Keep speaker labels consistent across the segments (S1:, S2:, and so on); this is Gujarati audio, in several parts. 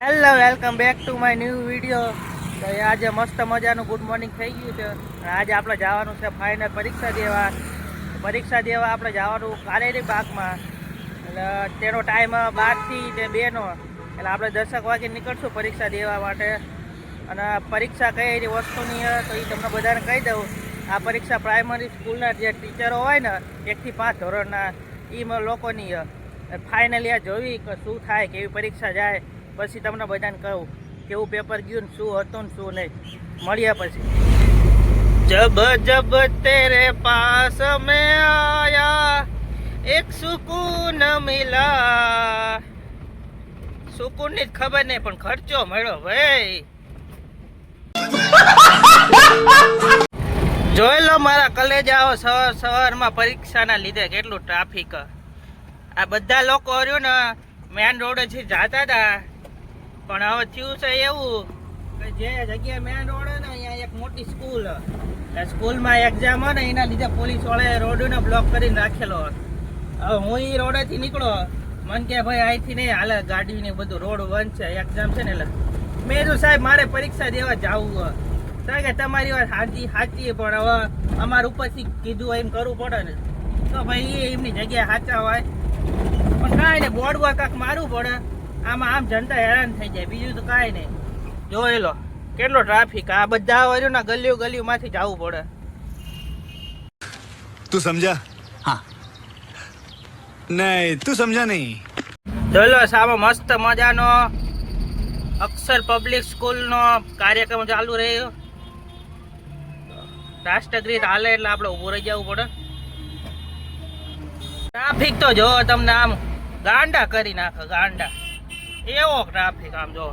S1: Hello welcome back to my new video તો આજે મસ્ત મજાનું ગુડ મોર્નિંગ થઈ ગયું છે. આજે આપણે જવાનું છે ફાઇનલ પરીક્ષા દેવા. પરીક્ષા દેવા આપણે જવાનું કારેરી બાગમાં એટલે તેનો ટાઈમ બારથી તે બેનો. એટલે આપણે દસક વાગે નીકળશું પરીક્ષા દેવા માટે. અને પરીક્ષા કઈ એવી વસ્તુની તો એ તમને બધાને કહી દઉં. આ પરીક્ષા પ્રાઇમરી સ્કૂલના જે ટીચરો હોય ને એકથી પાંચ ધોરણના એ લોકોની ફાઇનલી આ જોવી કે શું થાય, કેવી પરીક્ષા જાય. પછી તમને બધાને કહું કેવું પેપર ગયું ને શું હતું ને શું નહીં. મળ્યા પછી. જબ જબ તેરે પાસ મેં આયા, એક સુકૂન મિલા. સુકૂનની જ ખબર નહીં, પણ ખર્ચો મળ્યો ભાઈ. જોઈ લો મારા કલેજાઓ સવાર સવારમાં પરીક્ષાના લીધે કેટલું ટ્રાફિક આ બધા લોકો રહ્યું ને મેન રોડેથી જતા હતા. પણ હવે થયું છે એવું કે જે જગ્યાએ મેન રોડ ને, અહીંયા એક મોટી સ્કૂલ સ્કૂલમાં એક્ઝામ હોય ને, એના લીધે પોલીસ વાળાએ રોડને બ્લોક કરીને રાખેલો હવે હું એ રોડેથી નીકળો, મન કે ભાઈ અહીંથી નહીં, હાલે ગાડી ને બધું રોડ બંધ છે એક્ઝામ છે ને એટલે. મેં કીધું, સાહેબ, મારે પરીક્ષા દેવા જવું સાહેબ કે, તમારી વાત સાચી સાચી પણ હવે અમારે ઉપરથી કીધું એમ કરવું પડે ને. તો ભાઈ એમની જગ્યાએ સાચા હોય. પણ કાંઈ ને બોર્ડ કાંક મારવું પડે. આમાં આમ જનતા હેરાન થઈ જાય. બીજું તો કાંઈ નહીં. જોઈ લો કેટલો ટ્રાફિક આ બધા વર્યો ના ગલીઓ ગલીઓ માંથી જવું પડે.
S2: તું સમજા? હા. નહીં તું સમજા નહીં.
S1: જોઈ લો મસ્ત મજાનો અક્ષર પબ્લિક સ્કૂલનો કાર્યક્રમ ચાલુ રહ્યો. રાષ્ટ્રગીત હાલે એટલે આપણે ઊભું રહી જવું પડે. ટ્રાફિક તો જો તમને આમ ગાંડા કરી નાખો ગાંડા. એવો ટ્રાફિક આમ જો.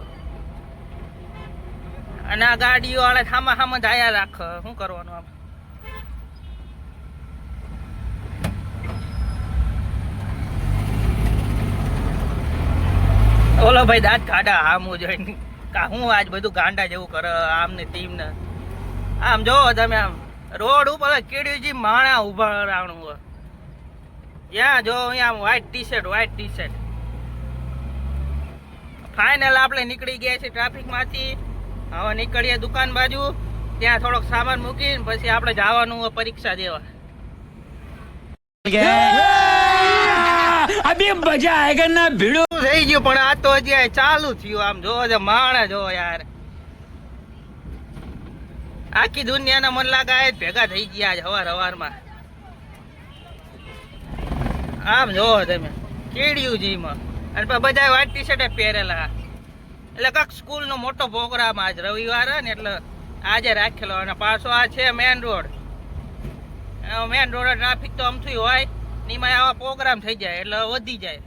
S1: અને આ ગાડીઓ વાળા સામા સામે જાયા રાખ. શું કરવાનું આમ? ઓલો ભાઈ દાંત ગાડા આમ જોઈને કા હું આજ બધું ગાંડા જેવું કરે આમ ને તેમ ને આમ જો તમે આમ, રોડ ઉપર કેડીજી માણા ઊભા હોય. જ્યાં જો અહીંયા white T shirt white T shirt final આપણે નીકળી ગયા છીએ ટ્રાફિકમાંથી હવે નીકળીએ દુકાન બાજુ. ત્યાં થોડોક સામાન મૂકીને પછી આપણે જવાનું પરીક્ષા દેવા. અભી થઈ ગયું? પણ આ તો હજી ચાલુ થયું આમ. જો જો યાર. આખી દુનિયાના મન લાગા ભેગા થઈ ગયા આજ હવાર આમ જો તમે. કેડિયું જીમાં. અને બધા વ્હાઈટ ટી શર્ટ પહેરેલા. એટલે કાંક સ્કૂલનો મોટો પ્રોગ્રામ આજ રવિવાર ને એટલે આજે રાખેલો અને પાછો આ છે main road main road traffic તો અમથું હોય નીમાં આવા પ્રોગ્રામ થઈ જાય એટલે વધી જાય.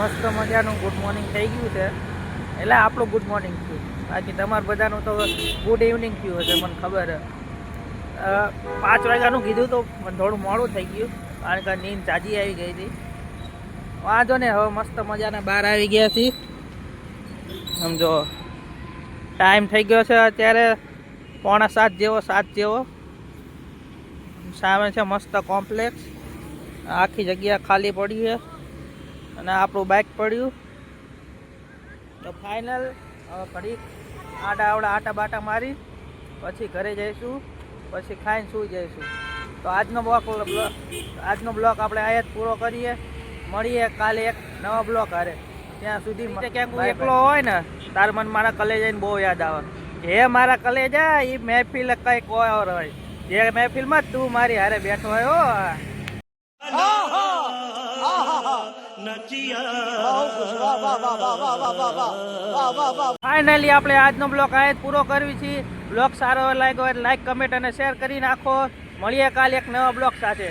S1: મસ્ત મજાનું ગુડ મોર્નિંગ થઈ ગયું છે. એટલે આપણું ગુડ મોર્નિંગ થયું. બાકી તમારે બધાનું તો ગુડ ઇવનિંગ થયું હશે, મને ખબર પાંચ વાગ્યાનું કીધું તો મને થોડું મોડું થઈ ગયું. કારણ કે નીંદ જાજી આવી ગઈ હતી. વાંધો ને હવે મસ્ત મજાના બહાર આવી ગયા છીએ. સમજો ટાઈમ થઈ ગયો છે અત્યારે પોણા સાત જેવો સાત જેવો. સામે છે મસ્ત કોમ્પ્લેક્સ આખી જગ્યા ખાલી પડી છે. અને આપણું બાઇક પડ્યું. તો ફાઇનલ હવે પડી આડા આવડા આટા બાટા મારી પછી ઘરે જઈશું પછી ખાઈને સૂઈ જઈશું. તો આજનો બ્લોક આજનો બ્લોક આપણે આયા જ પૂરો કરીએ. મળીએ કાલે એક નવા બ્લોક હારે. ત્યાં સુધી ક્યાંક એકલો હોય ને તાર મને મારા કલેજાને બહુ યાદ આવે. જે મારા કલેજા એ મહેફિલ કંઈક હોય હોય. જે મહેફિલમાં તું મારી હારે બેઠો હોય હો ફાઇનલી આપણે આજનો બ્લોગ આ પૂરો કરવી છીએ. બ્લોગ સારો લાગ્યો હોય લાઈક કમેન્ટ અને શેર કરી નાખો. મળીએ કાલે એક નવા બ્લોગ સાથે.